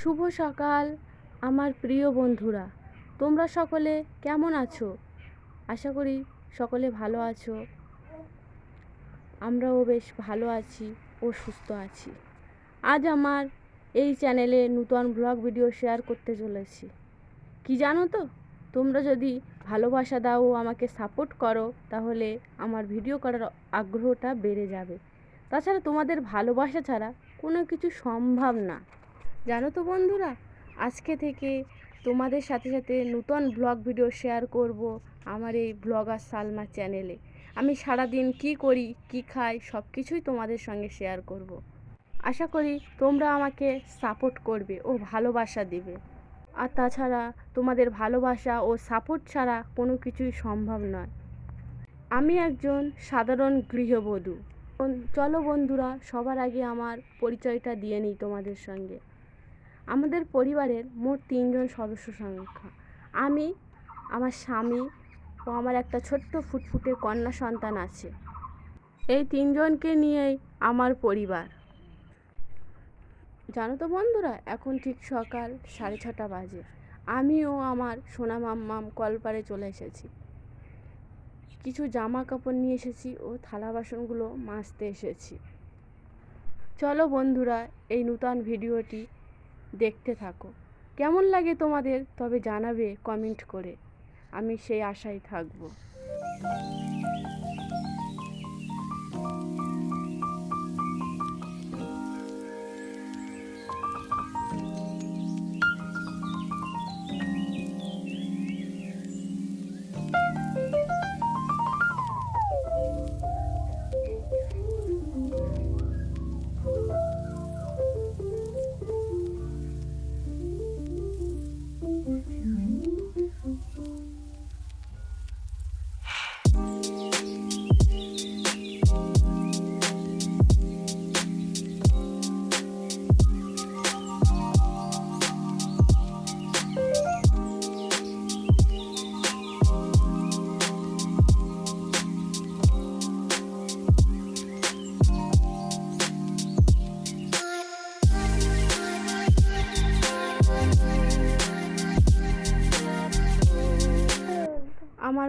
শুভ সকাল, আমার প্রিয় বন্ধুরা। তোমরা সকলে কেমন আছো? আশা করি সকলে ভালো আছো। আমরাও বেশ ভালো আছি ও সুস্থ আছি। আজ আমার এই চ্যানেলে নূতন ব্লগ ভিডিও শেয়ার করতে চলেছি। কি জানো তো? তোমরা যদি ভালোবাসা দাও, আমাকে সাপোর্ট করো, তাহলে আমার ভিডিও করার আগ্রহটা বেড়ে যাবে। তাছাড়া তোমাদের ভালোবাসা ছাড়া কোনো কিছু সম্ভব না। জানো তো বন্ধুরা, আজকে থেকে তোমাদের সাথে সাথে নূতন ব্লগ ভিডিও শেয়ার করব আমার এই ব্লগার সালমা চ্যানেলে আমি সারাদিন কি করি, কি খাই সব কিছুই তোমাদের সঙ্গে শেয়ার করব। আশা করি তোমরা আমাকে সাপোর্ট করবে ও ভালোবাসা দেবে। আর তাছাড়া তোমাদের ভালোবাসা ও সাপোর্ট ছাড়া কোনো কিছুই সম্ভব নয়। আমি একজন সাধারণ গৃহবধূ। চলো বন্ধুরা, সবার আগে আমার পরিচয়টা দিয়ে নিই তোমাদের সঙ্গে। আমাদের পরিবারের মোট তিনজন সদস্য সংখ্যা। আমি, আমার স্বামী ও আমার একটা ছোট্ট ফুটফুটে কন্যা সন্তান আছে। এই তিনজনকে নিয়েই আমার পরিবার। জানো তো বন্ধুরা, এখন ঠিক সকাল সাড়ে ছটা বাজে। আমিও আমার সোনা মাম্মাম কলপারে চলে এসেছি। কিছু জামা কাপড় নিয়ে এসেছি ও থালা বাসনগুলো মাজতে এসেছি। চলো বন্ধুরা, এই নূতন ভিডিওটি দেখতে থাকো। কেমন লাগে তোমাদের? তবে জানাবে কমেন্ট করে। আমি সেই আশায় থাকব।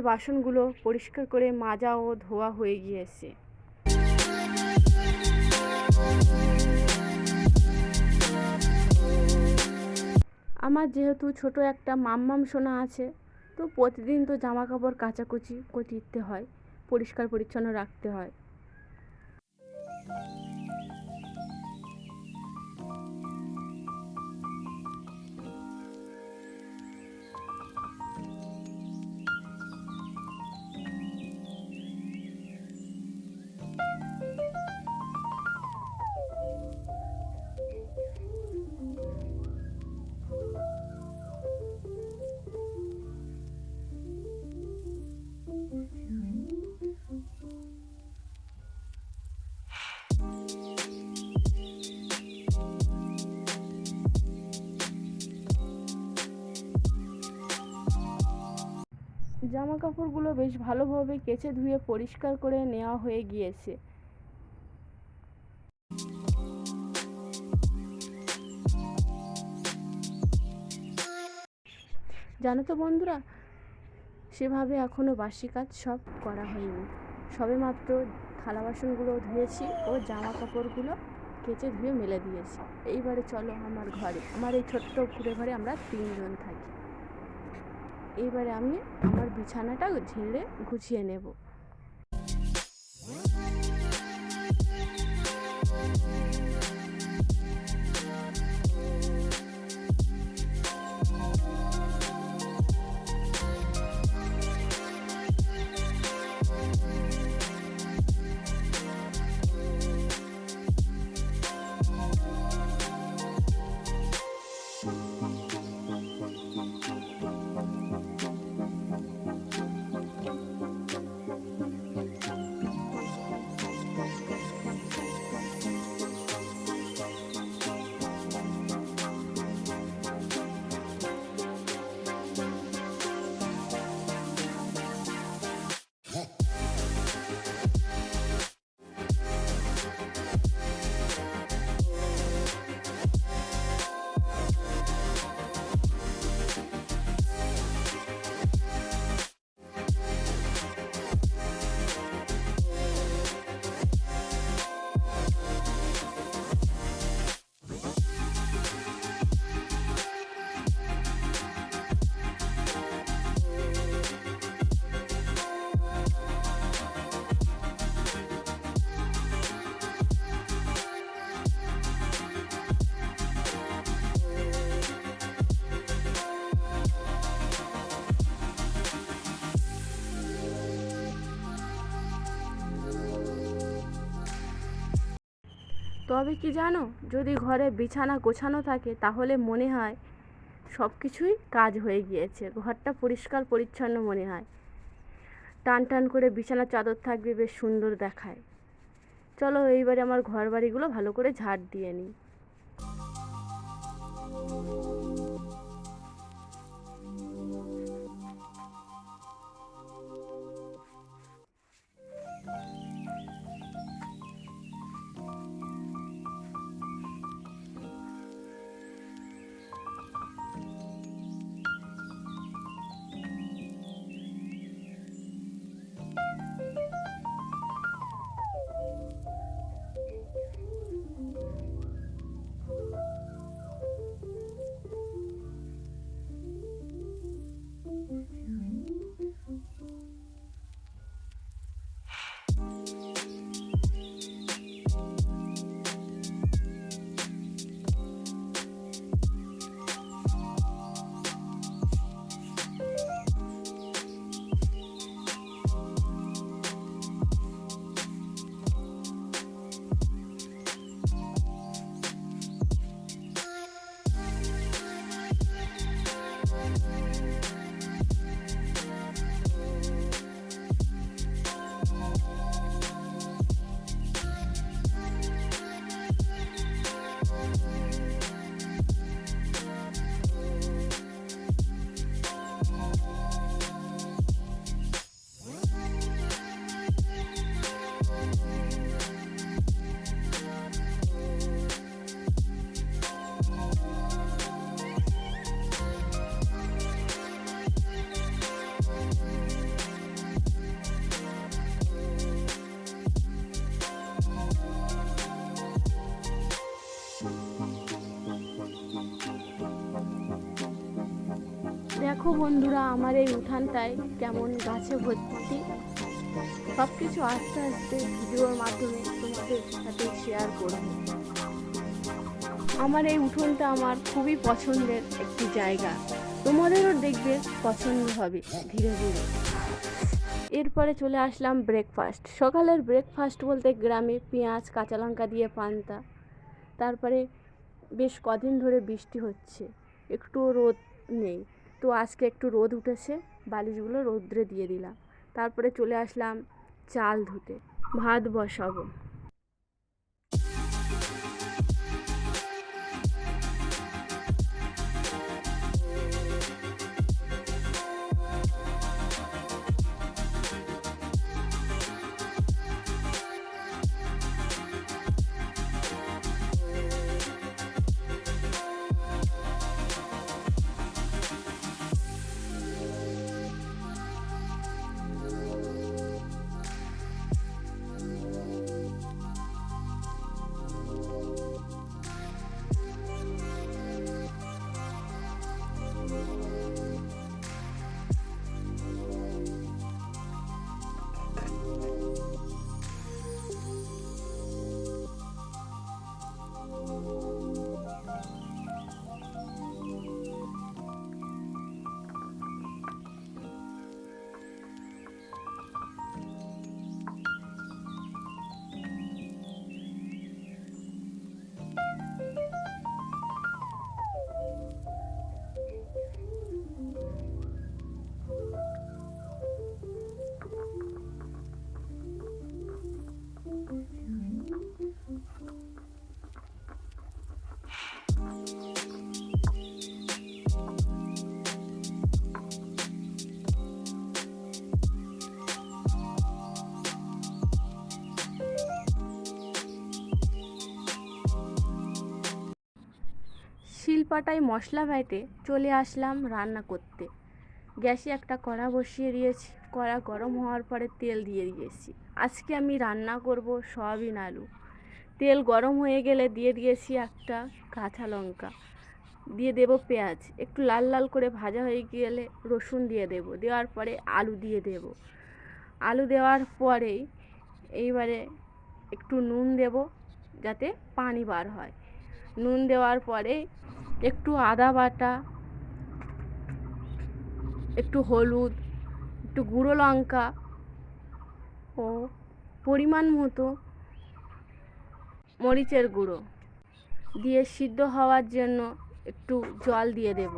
আমার বাসনগুলো পরিষ্কার করে মাজা ও ধোয়া হয়ে গিয়েছে। আমার যেহেতু ছোট একটা মাম্মাম সোনা আছে, তো প্রতিদিন তো জামা কাপড় কাচাকুচি করতে হয়, পরিষ্কার পরিচ্ছন্ন রাখতে হয়। জামা কাপড়গুলো বেশ ভালোভাবে কেচে ধুয়ে পরিষ্কার করে নেওয়া হয়ে গিয়েছে। জানো তো বন্ধুরা, সেভাবে এখনও বাসি কাজ সব করা হয়নি। সবে মাত্র থালা বাসনগুলো ধুয়েছি ও জামা কাপড়গুলো কেচে ধুয়ে মেলে দিয়েছি। এইবারে চলো আমার ঘরে, আমার এই ছোট্ট কুড়ে ঘরে আমরা তিনজন থাকি। এইবারে আমি আমার বিছানাটা ঝেড়ে গুছিয়ে নেব। তবে কি জানো, যদি ঘরে বিছানা গোছানো থাকে, তাহলে মনে হয় সব কিছুই কাজ হয়ে গিয়েছে। ঘরটা পরিষ্কার পরিচ্ছন্ন মনে হয়। টান টান করে বিছানার চাদর থাকবে, বেশ সুন্দর দেখায়। চলো এইবারে আমার ঘর বাড়িগুলো ভালো করে ঝাড় দিয়ে নিই। দেখো বন্ধুরা, আমার এই উঠানটায় কেমন গাছে ভর্তি। সব কিছু আস্তে আস্তে ভিডিওর মাধ্যমে তোমাদের সাথে শেয়ার করব। আমার এই উঠোনটা আমার খুবই পছন্দের একটি জায়গা। তোমাদেরও দেখবে পছন্দ হবে ধীরে ধীরে। এরপরে চলে আসলাম ব্রেকফাস্ট সকালের ব্রেকফাস্ট বলতে গ্রামে পেঁয়াজ, কাঁচা লঙ্কা দিয়ে পান্তা। তারপরে বেশ কদিন ধরে বৃষ্টি হচ্ছে। একটু রোদ নেই। তো আজকে একটু রোদ উঠেছে, বালিশগুলো রোদ্রে দিয়ে দিলাম। তারপরে চলে আসলাম চাল ধুতে। ভাত বসাবো। শিলপাটায় মশলা বেটে চলে আসলাম রান্না করতে। গ্যাসে একটা কড়া বসিয়ে দিয়েছি, কড়া গরম হওয়ার পরে তেল দিয়ে দিয়েছি। আজকে আমি রান্না করব সয়াবিন আলু। তেল গরম হয়ে গেলে দিয়ে দিয়েছি একটা কাঁচা লঙ্কা। দিয়ে দেব পেঁয়াজ। একটু লাল লাল করে ভাজা হয়ে গেলে রসুন দিয়ে দেব। দেওয়ার পরে আলু দিয়ে দেব। আলু দেওয়ার পরেই এইবারে একটু নুন দেব যাতে পানি বার হয়। নুন দেওয়ার পরে একটু আদা বাটা, একটু হলুদ, একটু গুঁড়ো লঙ্কা ও পরিমাণ মতো মরিচের গুঁড়ো দিয়ে সিদ্ধ হওয়ার জন্য একটু জল দিয়ে দেব।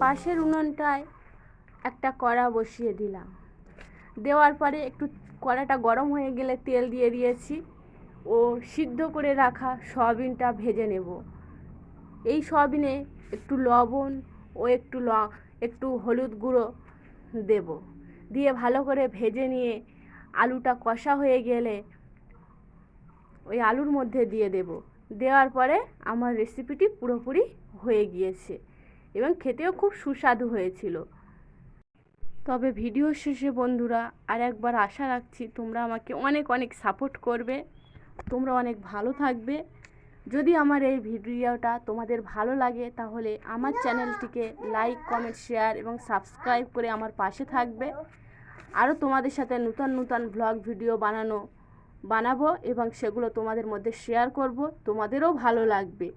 পাশের উনুনটায় একটা কড়া বসিয়ে দিলাম। দেওয়ার পরে একটু কড়াটা গরম হয়ে গেলে তেল দিয়ে দিয়েছি। ও সিদ্ধ করে রাখা সয়াবিনটা ভেজে নেব। এই সয়াবিনে একটু লবণ ও একটু ল, একটু হলুদ গুঁড়ো দেব। দিয়ে ভালো করে ভেজে নিয়ে আলুটা কষা হয়ে গেলে ওই আলুর মধ্যে দিয়ে দেব। দেওয়ার পরে আমার রেসিপিটি পুরোপুরি হয়ে গিয়েছে। এবং খেতেও খুব সুস্বাদু হয়েছিল। তবে ভিডিও শেষে, বন্ধুরা আর একবার আশা রাখছি তোমরা আমাকে অনেক অনেক সাপোর্ট করবে। তোমরা অনেক ভালো থাকবে। যদি আমার এই ভিডিওটা তোমাদের ভালো লাগে, তাহলে আমার চ্যানেলটিকে লাইক কমেন্ট শেয়ার এবং সাবস্ক্রাইব করে আমার পাশে থাকবে। আরও তোমাদের সাথে নূতন নূতন ব্লগ ভিডিও বানানো, বানাবো এবং সেগুলো তোমাদের মধ্যে শেয়ার করব। তোমাদেরও ভালো লাগবে।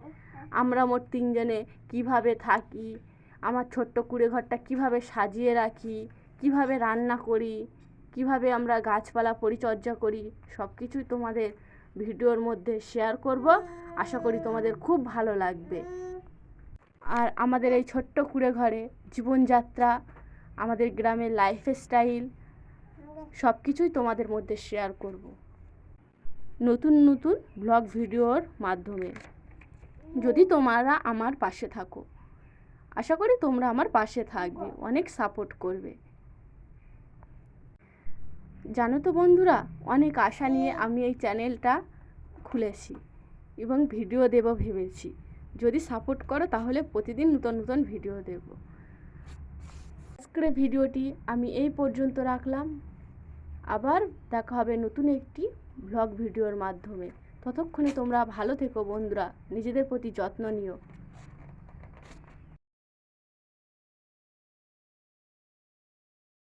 আমরা মোট তিনজনে কীভাবে থাকি? আমার ছোট্ট কুড়ে ঘরটা কীভাবে সাজিয়ে রাখি? কীভাবে রান্না করি? কীভাবে আমরা গাছপালা পরিচর্যা করি? সব কিছুই তোমাদের ভিডিওর মধ্যে শেয়ার করব। আশা করি তোমাদের খুব ভালো লাগবে। আর আমাদের এই ছোট্ট কুড়ে ঘরে জীবনযাত্রা, আমাদের গ্রামের লাইফ স্টাইল সব কিছুই তোমাদের মধ্যে শেয়ার করব। নতুন নতুন ব্লগ ভিডিওর মাধ্যমে। যদি তোমরা আমার পাশে থাকো। আশা করি তোমরা আমার পাশে থাকবে। অনেক সাপোর্ট করবে। জানো তো বন্ধুরা, অনেক আশা নিয়ে আমি এই চ্যানেলটা খুলেছি এবং ভিডিও দেব ভেবেছি। যদি সাপোর্ট করো তাহলে প্রতিদিন নতুন নতুন ভিডিও দেব। আজকের ভিডিওটি আমি এই পর্যন্ত রাখলাম। আবার দেখা হবে নতুন একটি ব্লগ ভিডিওর মাধ্যমে। ততক্ষণে তোমরা ভালো থেকো বন্ধুরা নিজেদের প্রতি যত্ন নিও।